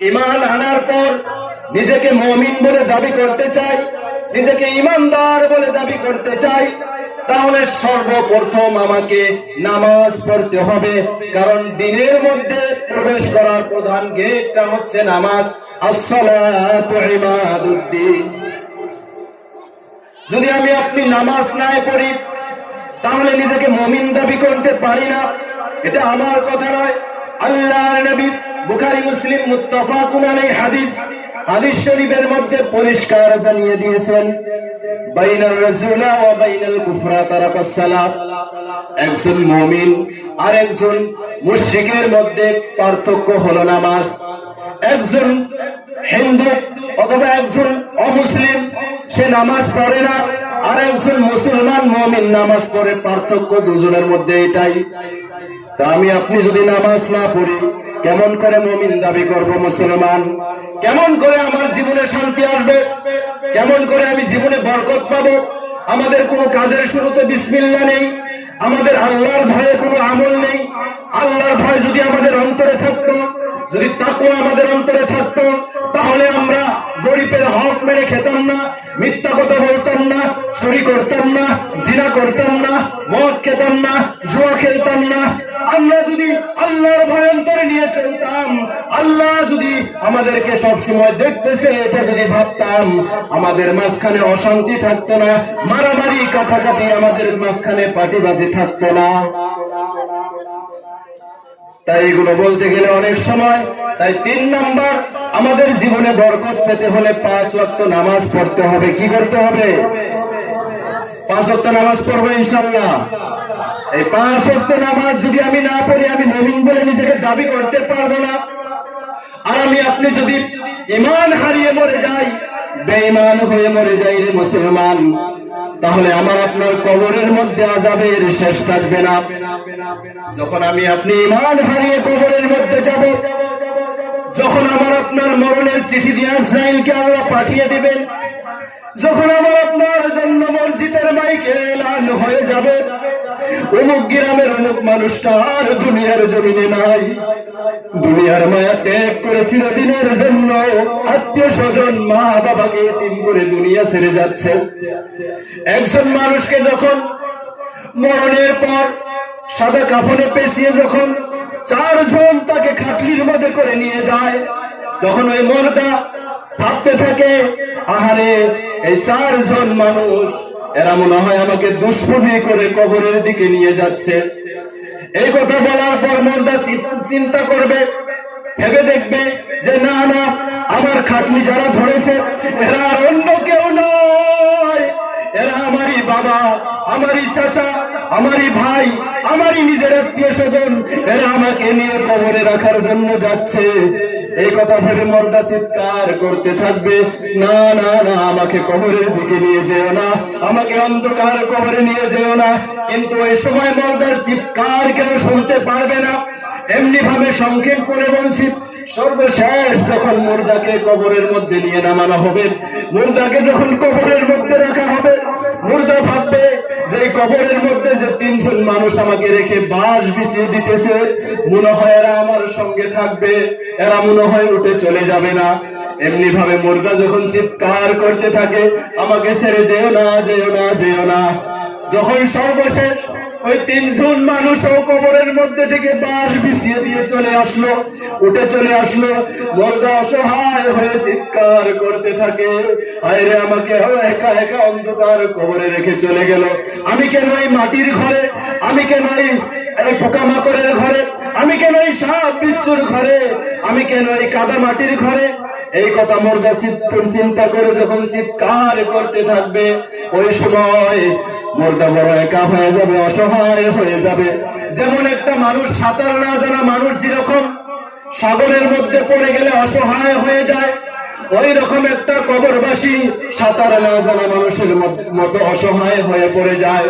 ইমান আনার পর নিজেকে মমিন বলে দাবি করতে চাই, নিজেকে ইমানদার বলে দাবি করতে চাই, তাহলে সর্বপ্রথম আমাকে নামাজ পড়তে হবে। কারণ দিনের মধ্যে প্রবেশ করার প্রধান গেটটা হচ্ছে নামাজ। যদি আমি আপনি নামাজ নাই পড়ি, তাহলে নিজেকে মমিন দাবি করতে পারি না। এটা আমার কথা নয়। আল্লাহ নবী বুখারী, মুসলিম মুত্তাফাকুন আলাইহি হাদিস। হাদিস শরীফের মধ্যে পরিষ্কার জানিয়ে দিয়েছেন, বাইনার রাসূলা ওয়া বাইনাল কুফরা তারাকাস সালাত। একজন মুমিন আর একজন মুশরিকের মধ্যে পার্থক্য হলো নামাজ। একজন হিন্দু অথবা একজন অমুসলিম, সে নামাজ পড়ে না। আর একজন মুসলমান মমিন নামাজ পড়ে, পার্থক্য দুজনের মধ্যে এটাই। তা আমি আপনি যদি নামাজ না পড়ি, কেমন করে মমিন দাবি করব মুসলমান? কেমন করে আমার জীবনে শান্তি আসবে? কেমন করে আমি জীবনে বরকত পাবো? আমাদের কোনো কাজের শুরুতে বিসমিল্লা নেই, আমাদের আল্লাহর ভয়ে কোনো আমল নেই। আল্লাহর ভয় যদি আমাদের অন্তরে থাকতো, যদি তাকুয়া আমাদের অন্তরে থাকতো, তাহলে আমরা গরিবের হক মেরে খেতাম না, মিথ্যা কথা বলতাম না, চুরি করতাম না, জিনা করতাম না, মদ খেতাম না, জুয়া খেলতাম না আমরা যদি আল্লাহর ভয় অন্তরে নিয়ে চলতাম, আল্লাহ যদি আমাদেরকে সব সময় দেখতেছে, এটা যদি ভাবতাম, আমাদের মাঝখানে অশান্তি থাকতো না, মারামারি কাটাকাটি আমাদের মাঝখানে পাটিবাজি থাকতো না। তাই এগুলো বলতে গেলে অনেক সময়, তাই তিন নাম্বার, আমাদের জীবনে বরকত পেতে হলে পাঁচ ওয়াক্ত নামাজ পড়তে হবে, কি করতে হবে? পাঁচ ওয়াক্ত নামাজ পড়ব ইনশাল্লাহ এই পাঁচ ওয়াক্ত নামাজ যদি আমি না পড়ি, আমি নবীন বলে নিজেকে দাবি করতে পারব না। আর আমি, আপনি যদি ইমান হারিয়ে মরে যাই, বেঈমান হয়ে মরে যাই রে মুসলমান, তাহলে আমার আপনার কবরের মধ্যে আজাবের শেষ থাকবে না। যখন আমি, আপনি ইমান হারিয়ে কবরের মধ্যে যাব, যখন আমার আপনার মরণের চিঠি দিয়ে ইসরায়েলকে আল্লাহ পাঠিয়ে দিবেন, যখন আমার হয়ে যাবে। অমুক গ্রামের মানুষটা আর দুনিয়ার জমিনে নাই। দুনিয়ার মায়া ত্যাগ করে চিরদিনের জন্য আত্মীয় স্বজন, মা বাবাকে তিন করে দুনিয়া ছেড়ে যাচ্ছে। একজন মানুষকে যখন মরণের পর সাদা কাপড়ে পেঁচিয়ে যখন চারজন তাকে খাটলির মধ্যে করে নিয়ে যায়, তখন ওই মরদা ভাবতে থাকে, আহারে, এই চারজন মানুষ এরা মনে হয় আমাকে দুষ্পুটি করে কবরের দিকে নিয়ে যাচ্ছে। এই কথা বলার পর মর্দা চিন্তা করবে, ভেবে দেখবে যে না না, আমার খাটনি যারা ধরেছে, এরা অন্য কেউ নয়। এরা আমারই বাবা, আমারই চাচা আমারই ভাই, আমারই নিজের আত্মীয় স্বজন, এরা আমাকে নিয়ে কবরে রাখার জন্য যাচ্ছে। এই কথা ভেবে মর্দা চিৎকার করতে থাকবে। না না না, আমাকে কবরের দিকে নিয়ে যেও না। আমাকে অন্ধকার কবরে নিয়ে যেও না। কিন্তু এই সময় মর্দার চিৎকার কেউ শুনতে পারবে না। এমনি ভাবে সংক্ষেপ করে বলছি, সর্বশেষ যখন মুর্দাকে কবরের মধ্যে নিয়ে নামানো হবে, মুর্দাকে যখন কবরের মধ্যে রাখা হবে, মুর্দা ভাববে যে কবরের মধ্যে যে তিনজন মানুষ আমাকে রেখে বাঁশ বিছিয়ে দিতেছে, মনে হয় এরা আমার সঙ্গে থাকবে, এরা মনে হয় উঠে চলে যাবে না। এমনি ভাবে মুর্দা যখন চিৎকার করতে থাকে, আমাকে ছেড়ে যেও না যেও না যেও না। যখন সর্বশেষ ওই তিনজন মানুষও কবরের মধ্যে থেকে বাঁশ বিছিয়ে দিয়ে চলে আসলো, উঠে চলে আসলো। মর্দা অসহায় হয়ে চিৎকার করতে থাকে। আরে আমাকে একা একা অন্ধকার কবরে রেখে চলে গেল। আমি কেন এই মাটির ঘরে? আমি কেন এই এই পোকামাকড়ের ঘরে? আমি কেন এই সাপ বিচ্ছুর ঘরে? আমি কেন এই কাদা মাটির ঘরে? এই কথা মর্দা চিন্তা করে যখন চিৎকার করতে থাকবে, ওই সময় মোরদা বড় একা হয়ে যাবে, অসহায় হয়ে যাবে। যেমন একটা মানুষ সাঁতার না জানা মানুষ যেরকম সাগরের মধ্যে পড়ে গেলে অসহায় হয়ে যায় ওই রকম একটা কবরবাসী সাঁতার না জানা মানুষের মতো অসহায় হয়ে পড়ে যায়।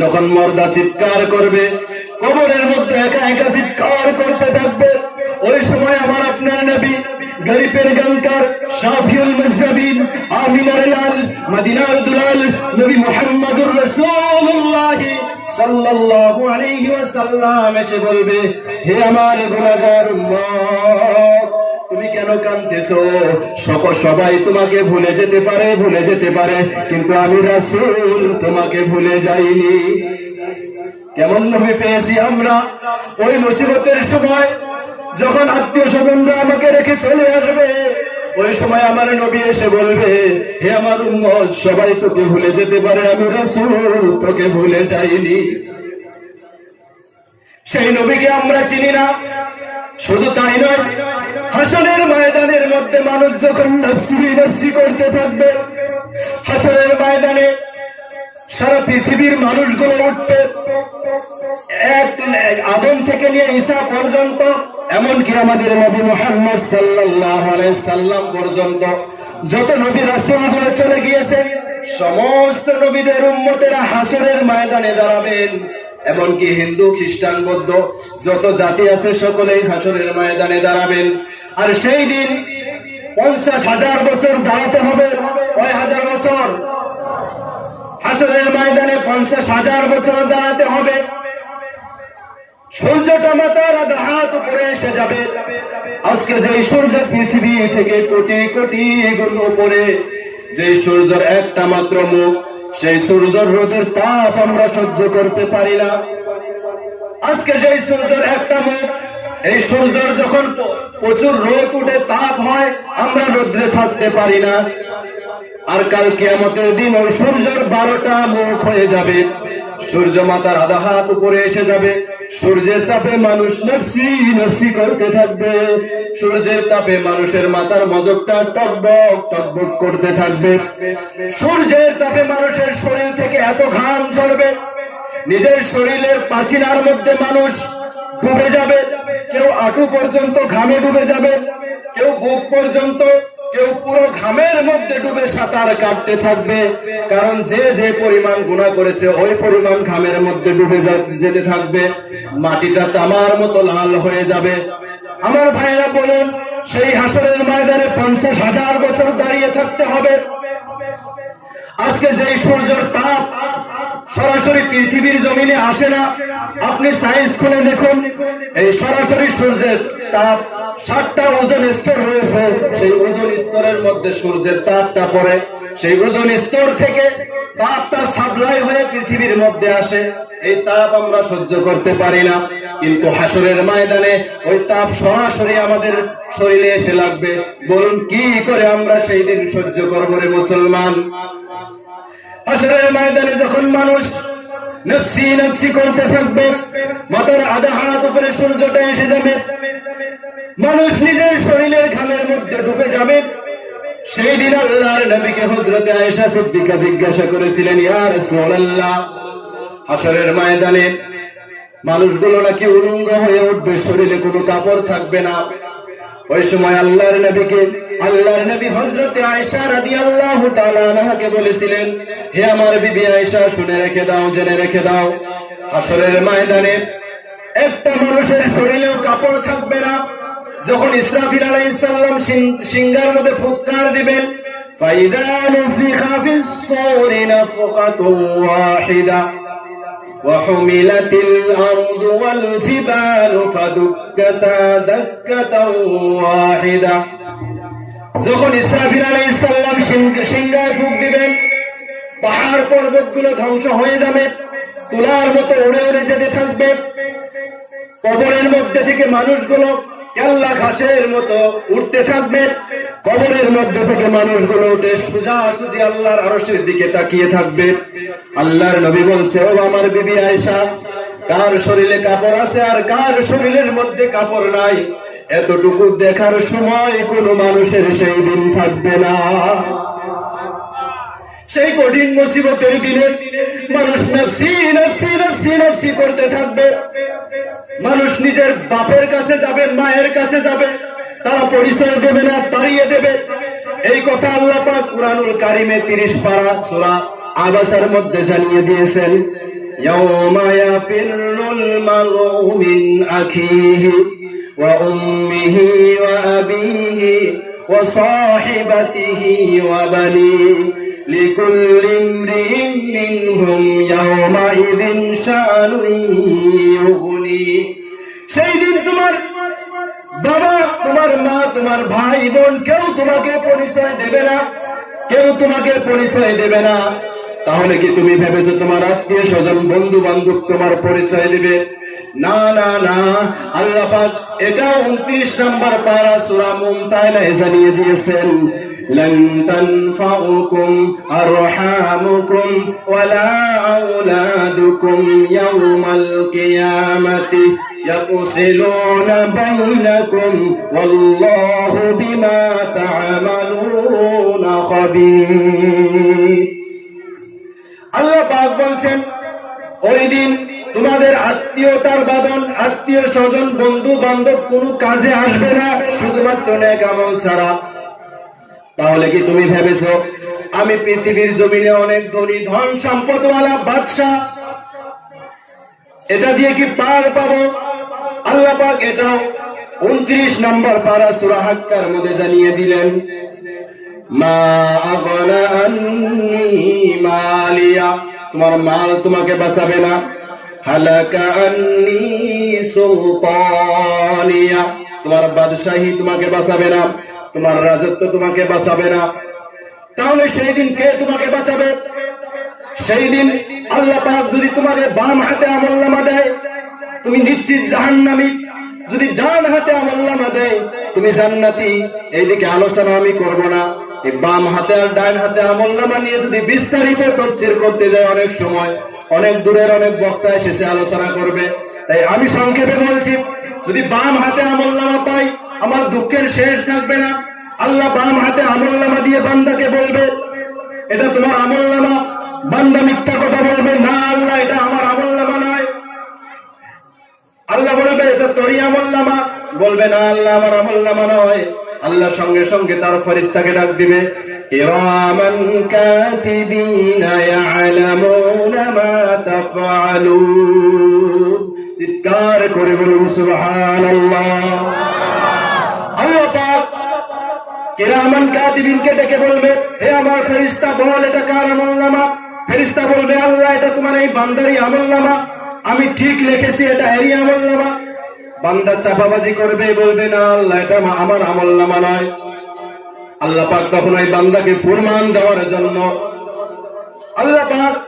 যখন মর্দা চিৎকার করবে, কবরের মধ্যে একা একা চিৎকার করতে থাকবে, ওই সময় আমার আপনার নবী গরিবের গঙ্কার শাফিউল মুজনবিন আমিনার লাল, মদিনার দুলাল, নবী মুহাম্মদুর রাসূলুল্লাহ সাল্লাল্লাহু আলাইহি ওয়াসাল্লাম এসে বলবে, হে আমার গুনাহগার উম্মত কেন কাঁদতেছ? সকল সবাই তোমাকে ভুলে যেতে পারে, ভুলে যেতে পারে, কিন্তু আমি রাসূল তোমাকে ভুলে যাইনি। কেমন নবী পেয়েছি আমরা? ওই মুসিবতের সময় যখন আত্মীয় স্বজনরা আমাকে রেখে চলে আসবে, ওই সময় আমার নবী এসে বলবে, হে আমার উম্মত, সবাই তোকে ভুলে যেতে পারে, আমি রাসূল, তোকে ভুলে যাইনি। সেই নবীকে আমরা চিনি না, শুধু তাই নয়, হাসনের ময়দানের মধ্যে মানুষ যখন নফসি নফসি করতে থাকবে, হাসনের ময়দানে সারা পৃথিবীর মানুষগুলো উঠবে এক আদম থেকে নিয়ে ঈসা পর্যন্ত, এমনকি আমাদের নবী মোহাম্মদ আলাইহি সাল্লাম পর্যন্ত যত নবী রাসূলগুলো চলে গিয়েছে, সমস্ত নবীদের উম্মতেরা হাসরের ময়দানে দাঁড়াবেন। এমনকি হিন্দু, খ্রিস্টান, বৌদ্ধ, যত জাতি আছে সকলেই হাসরের ময়দানে দাঁড়াবেন। আর সেই দিন পঞ্চাশ হাজার বছর দাঁড়াতে হবে, কয় হাজার বছর? হাসরের ময়দানে পঞ্চাশ হাজার বছর দাঁড়াতে হবে। সূর্যটা মাতার হাত উপরে এসে যাবে। আজকে যে সূর্য পৃথিবী থেকে কোটি কোটি গুণ উপরে যে সূর্যের একটা মাত্র মুখ, সেই সূর্যের রোদের তাপ আমরা সহ্য করতে পারি না। আজকে যে সূর্যের একটা মুখ, এই সূর্যের যখন প্রচুর রোদ উঠে তাপ হয়, আমরা রোদ্রে থাকতে পারি না। আর কাল কিয়ামতের দিন ওই সূর্যের বারোটা মুখ হয়ে যাবে। সূর্য মাতার আধা হাত উপরে এসে যাবে। সূর্যের তাপে মানুষ নফসি নফসি করতে থাকবে। সূর্যের তাপে মানুষের মাথার মজকটা টকবক টকবক করতে থাকবে। সূর্যের তাপে মানুষের শরীর থেকে এত ঘাম ঝরবে। নিজের শরীরের পাসিনার মধ্যে মানুষ ডুবে যাবে। কেউ আটু পর্যন্ত ঘামে ডুবে যাবে। কেউ বুক পর্যন্ত কেউ পুরো ঘামের মধ্যে ডুবে সাঁতার কাটতে থাকবে। কারণ যে যে পরিমাণ গুণা করেছে, ওই পরিমাণ ঘামের মধ্যে ডুবে যেতে থাকবে। মাটিটা তামার মতো লাল হয়ে যাবে। আমার ভাইরা বলুন, সেই হাসরের ময়দানে পঞ্চাশ হাজার বছর দাঁড়িয়ে থাকতে হবে। আজকে যে সূর্যের তাপ সরাসরি পৃথিবীর জমিনে আসে না, আপনি সায়েন্স খুলে দেখুন। এই সরাসরি সূর্যের তাপ সাতটা ওজন স্তর রয়েছে, সেই ওজন স্তরের মধ্যে সূর্যের তাপটা পড়ে। সেই ওজন স্তর থেকে তাপটা সাপ্লাই হয়ে পৃথিবীর মধ্যে আসে। এই তাপ আমরা সহ্য করতে পারি না। কিন্তু হাসরের ময়দানে ওই তাপ সরাসরি আমাদের শরীরে এসে লাগবে। বলুন, কি করে আমরা সেই দিন সহ্য করব রে মুসলমান? হাসরের ময়দানে যখন মানুষ নফসি নফসি করতে থাকবে। মাথার আধা হাত উপরে সূর্যটা এসে যাবে। মানুষ নিজের শরীরের ঘামের মধ্যে ডুবে যাবে। সেই দিন আল্লাহর নবীকে হজরতে আয়েশা সিদ্দিকা জিজ্ঞাসা করেছিলেন, ইয়া রাসূলুল্লাহ হাসরের ময়দানে মানুষগুলো নাকি উলঙ্গ হয়ে উঠবে, শরীরে কোনো কাপড় থাকবে না। ওই সময় আল্লাহর নবীকে আল্লাহর নবী হযরতে আয়েশা রাদিয়াল্লাহু তাআলা আনহাকে বলেছিলেন হে আমার বিবি আয়েশা শুনে রেখে দাও জেনে রেখে দাও হাসরের ময়দানে একটা মানুষের শরীরেও কাপড় থাকবে না যখন ইসরাফিল আলাইহিস সালাম সিং- সিংহার মধ্যে ফুৎকার দিবেন فإذا نفخ في الصور نفقة واحدة وحملت الأرض والجبال فدكتا دكة واحدة যখন ইসরাফিল আলাইহিস সালাম সিং- সিংহায় ফুক দিবেন পাহাড় পর্বতগুলো ধ্বংস হয়ে যাবে তুলার মতো উড়ে উড়ে যেতে থাকবে কবরের মধ্যে থেকে মানুষগুলো কেল্লা ঘাসের মতো উঠতে থাকবে। কবরের মধ্যে থেকে মানুষগুলো উঠে সোজা সুজি আল্লাহর আরশের দিকে তাকিয়ে থাকবে। আল্লাহর নবী বলছে, ও আমার বিবি আয়সা কার শরীরে কাপড় আছে আর কার শরীরের মধ্যে কাপড় নাই? এতটুকু দেখার সময় কোনো মানুষের সেই দিন থাকবে না। সেই কঠিন মুসিবতের দিনে মানুষ নফসি নফসি নফসি নফসি করতে থাকবে। মানুষ নিজের বাপের কাছে যাবে, মায়ের কাছে যাবে, তারা পরিচয় দেবে না, তাড়িয়ে দেবে। এই কথা আল্লাহ পাক কুরআনুল কারিমে 30 পারা সূরা আবাসার মধ্যে জানিয়ে দিয়েছেন, ইয়াউমা ইয়াফিরুল মারউ মিন আখিহি ওয়া উম্মিহি ওয়া আবিহি ওয়া সাহিবাতিহি ওয়া বানিহি। لكل امرئ منهم يومئذ شأن يغني সেই দিন তোমার বাবা তোমার মা তোমার ভাই বোন কেউ তোমাকে পরিচয় দেবে না কেউ তোমাকে পরিচয় দেবে না তাহলে কি তুমি ভেবেছো তোমার আত্মীয় স্বজন বন্ধু বান্ধব তোমার পরিচয় দিবে না না না আল্লাহ পাক এটা উনত্রিশ নম্বর পারা সুরা মুমতায়না জানিয়ে দিয়েছেন لن تنفعكم أرحامكم ولا أولادكم يوم القيامة يفصلون بينكم والله بما تعملون خبير আল্লাহ পাক বলছেন ওই দিন তোমাদের আত্মীয়তার বাদন আত্মীয় স্বজন বন্ধু বান্ধব কোনো কাজে আসবে না শুধুমাত্র নেক আমল ছাড়া তাহলে কি তুমি ভেবেছো আমি পৃথিবীর জমিনে অনেক ধনী ধন সম্পদওয়ালা বাদশাহ? এটা দিয়ে কি পার পাবো? আল্লাহ পাক এটাও উনত্রিশ নম্বর পারা সুরা হাক্কার মধ্যে জানিয়ে দিলেন মালিয়া। তোমার মাল তোমাকে বাঁচাবে না। হালাকা তোমার বাদশাহী তোমাকে বাঁচাবে না। তোমার রাজত্ব তোমাকে বাঁচাবে না। তাহলে সেই দিন কে তোমাকে বাঁচাবে? সেই দিন আল্লাহ পাক যদি তোমাকে বাম হাতে আমল্লামা দেয়, তুমি নিশ্চিত জাহান্নামী। যদি ডান হাতে আমল্লামা দেয়, তুমি জান্নাতি। এইদিকে আলোচনা আমি করব না। বাম হাতে আর ডান হাতে আমল্লামা নিয়ে যদি বিস্তারিত তফসির করতে যায় অনেক সময়, অনেক দূরের অনেক বক্তা এসেছে আলোচনা করবে। তাই আমি সংক্ষেপে বলছি, যদি বাম হাতে আমল্লামা পাই আমার দুঃখের শেষ থাকবে না। আল্লাহ বাম হাতে আমল্লামা দিয়ে বান্দাকে বলবে, এটা তোমার আমল্লামা বান্দা মিথ্যা কথা বলবে, না, আল্লাহ, এটা আমার আমল্লামা নয়। আল্লাহ বলবে, এটা তোরই আমল্লামা বলবে, না, আল্লাহ, আমার আমল্লামা নয়। আল্লাহ সঙ্গে সঙ্গে তার ফরিস্তাকে ডাক দিবে চিৎকার করে বলুন, সুবহানাল্লাহ। আল্লাহ পাক কিরামান ডেকে বলবে, হে আমার ফেরিস্তা, বল এটা কার ফেরিস্তা বলবে, আল্লাহ, এটা তোমার এই আমলনামা আমি ঠিক লিখেছি, এটা এরই আমলনামা বান্দা চাপাবাজি করবে, বলবে, না, আল্লাহ, এটা আমা- আমার আমলনামা নয়। আল্লাহ পাক তখন ওই বান্দাকে প্রমাণ দেওয়ার জন্য আল্লাহ পাক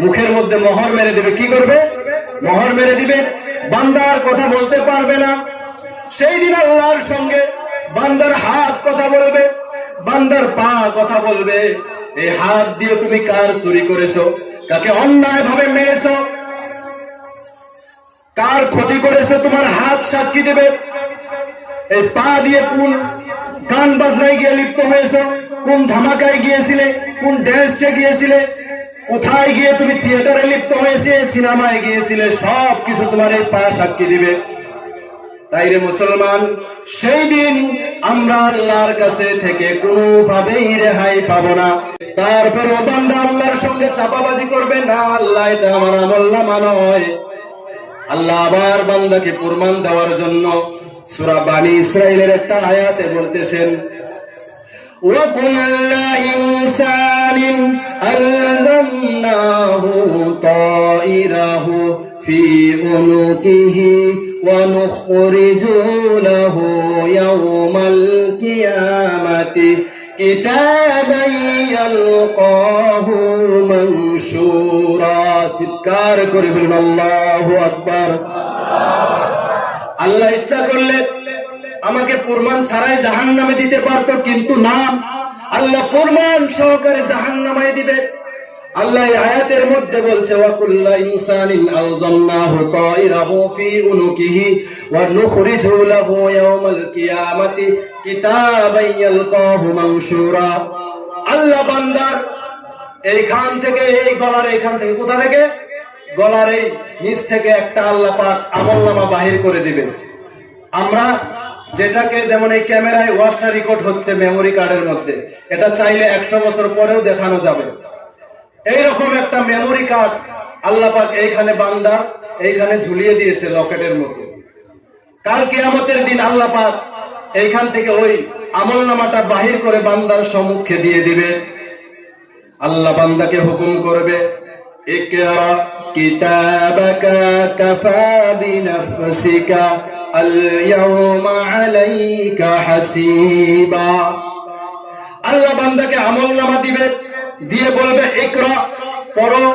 মুখের মধ্যে মোহর মেরে দেবে, কি করবে? মোহর মেরে দিবে। বান্দার কথা বলতে পারবে না। সেই দিন আল্লাহর সঙ্গে বান্দার হাত কথা বলবে, বান্দার পা কথা বলবে। এই হাত দিয়ে তুমি কার চুরি করেছ? কাকে অন্যায় ভাবে মেরেছো? কার ক্ষতি করেছে? তোমার হাত সাক্ষী দেবে। এই পা দিয়ে কোন গান বাজনায় গিয়ে লিপ্ত হয়েছে? কোন ধামাকায় গিয়েছিলে? কোন ড্যান্সে গিয়েছিলে? কোথায় গিয়ে তুমি থিয়েটারে লিপ্ত হয়েছে, সিনেমায় গিয়েছিলে সব কিছু তোমার এই পা সাক্ষী দিবে। তাই রে মুসলমান, সেই দিন আমরা আল্লাহর কাছে থেকে কোনোভাবেই রেহাই পাবো না। তারপর ও বান্দা আল্লাহর সঙ্গে চাপাবাজি করবে, না, আল্লাহ এটা আমার আমল্লা নয়। আল্লাহ আবার বান্দাকে প্রমাণ দেওয়ার জন্য সূরা বানি ইসরাইলের একটা আয়াতে বলতেছেন وكل إنسان ألزمناه طائره في عنقه ونخرج له يوم القيامة كتابا يلقاه منشورا سكار كرب الله أكبر আল্লাহ ইচ্ছা করলে আমাকে প্রমাণ ছাড়াই জাহান নামে দিতে পারতো, কিন্তু না। আল্লাহ প্রমাণ সহকারে জাহান নামায় দিবে। আল্লাহ আয়াতের মধ্যে বলছে, ওয়াকুল্লা ইনসানিন আলজান্নাহু তাইরাহু ফি উনুকিহি ওয়া লাহু ইয়াওমাল কিয়ামাতি ইয়ালকাহু আল্লাহ বান্দার, এইখান থেকে এই গলার এইখান থেকে কোথা থেকে? গলার এই নিচ থেকে একটা আল্লাহ পাক আমলনামা বাহির করে দিবে। আমরা যেটাকে যেমন এই ক্যামেরায় ওয়াশটা রেকর্ড হচ্ছে মেমোরি কার্ডের মধ্যে, এটা চাইলে একশো বছর পরেও দেখানো যাবে। এইরকম একটা মেমোরি কার্ড আল্লাহ পাক এইখানে বান্দার এইখানে ঝুলিয়ে দিয়েছে লকেটের মতো। কাল কেয়ামতের দিন আল্লাহ পাক এইখান থেকে ওই আমল নামাটা বাহির করে বান্দার সম্মুখে দিয়ে দিবে। আল্লাহ বান্দাকে হুকুম করবে, ইকরা কিতাবাকা কাফা বিনাফসিকা আল-ইয়াওমা আলাইকা হাসিবা। আল্লাহ বান্দাকে আমল নামা দিবে, দিয়ে বলবে, ইকরা, পড়ো।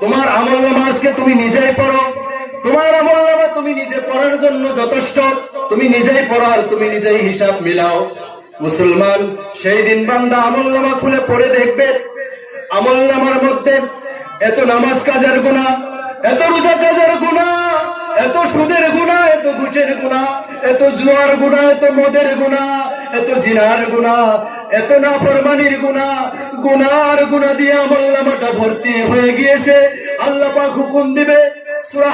তোমার আমল নামা আজকে তুমি নিজেই পড়ো। তোমার আমল নামা তুমি নিজে পড়ার জন্য যথেষ্ট। তুমি নিজেই পড়ো আর তুমি নিজেই হিসাব মিলাও। মুসলমান, সেই দিন বান্দা আমল নামা খুলে পড়ে দেখবে। আমল নামার মধ্যে এত নামাজ কাজের গুণা এত রোজা কাজের গুণা এত সুদের গুণা, এত ঘুষের গুণা, এত জুয়ার গুণা, এত মদের গুণা, এত জিনার গুণা, এত নাফরমানির গুণা গুনার গুণা দিয়ে আমল নামাটা ভর্তি হয়ে গিয়েছে। আল্লাহ পাক হুকুম দিবে, সূরা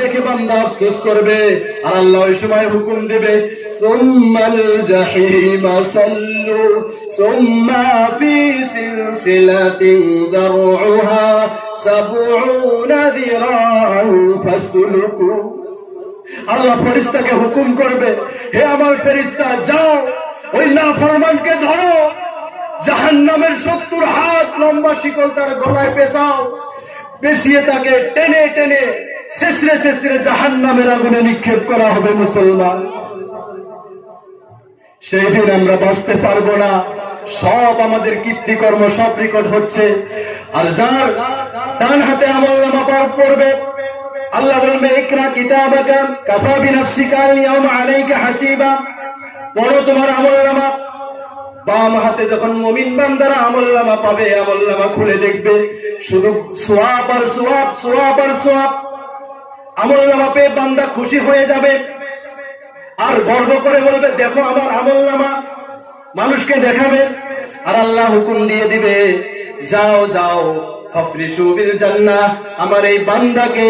দেখে বান্দা আফসোস করবে। আর আল্লাহ ওই সময় হুকুম দেবে সুম্মাল জাহিম সাল্লু সুম্মা ফি সিলসিলাতিন যারউহা সাবউনা যিরাআন ফাসলুকু আল্লাহ ফেরেশতাকে হুকুম করবে, হে আমার ফেরেশতা, যাও, ওই নাফরমানকে ধরো। জাহান নামের সত্তর হাত লম্বা শিকল তার গলায় পেছাও পেছিয়ে তাকে টেনে টেনে শেষরে শেষরে জাহান নামের আগুনে নিক্ষেপ করা হবে মুসলমান। সেই দিন আমরা বাঁচতে পারব না। সব আমাদের কীর্তিকর্ম সব রেকর্ড হচ্ছে। আর যার ডান হাতে আমল নামা পড়বে, আল্লাহ বলবে কাফা হাসিবা। পড়ো তোমার আমল নামা। বাম হাতে যখন মমিন বান্দারা আমল্লামা পাবে আমল্লামা খুলে দেখবে, শুধু সোয়াব আর সোয়াব সোয়াব আর সোয়াব। পেয়ে বান্দা খুশি হয়ে যাবে। আর গর্ব করে বলবে, দেখো আমার আমল্লামা মানুষকে দেখাবে আর আল্লাহ হুকুম দিয়ে দিবে, যাও যাও আমার এই বান্দাকে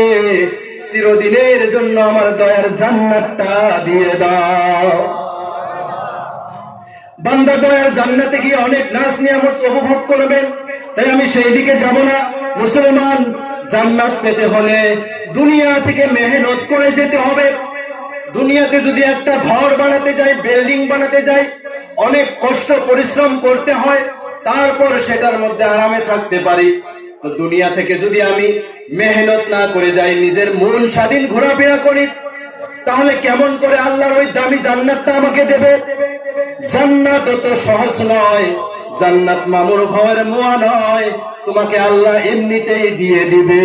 চিরদিনের জন্য আমার দয়ার জান্নাতটা দিয়ে দাও। বান্দা দয়ার জান্নাতে গিয়ে অনেক নাচ নিয়ামত উপভোগ করবেন তাই আমি সেই দিকে যাব না। মুসলমান জান্নাত পেতে হলে দুনিয়া থেকে মেহনত করে যেতে হবে। দুনিয়াতে যদি একটা ঘর বানাতে যাই বিল্ডিং বানাতে যাই অনেক কষ্ট, পরিশ্রম করতে হয়, তারপর সেটার মধ্যে আরামে থাকতে পারি। তো দুনিয়া থেকে যদি আমি মেহনত না করে যাই, নিজের মন স্বাধীন ঘোরাফেরা করি, তাহলে কেমন করে আল্লাহর ওই দামি জান্নাতটা আমাকে দেবে? জান্নাত অত সহজ নয়। জান্নাত মামুর ঘরের মোয়া নয়। তোমাকে আল্লাহ এমনিতেই দিয়ে দিবে।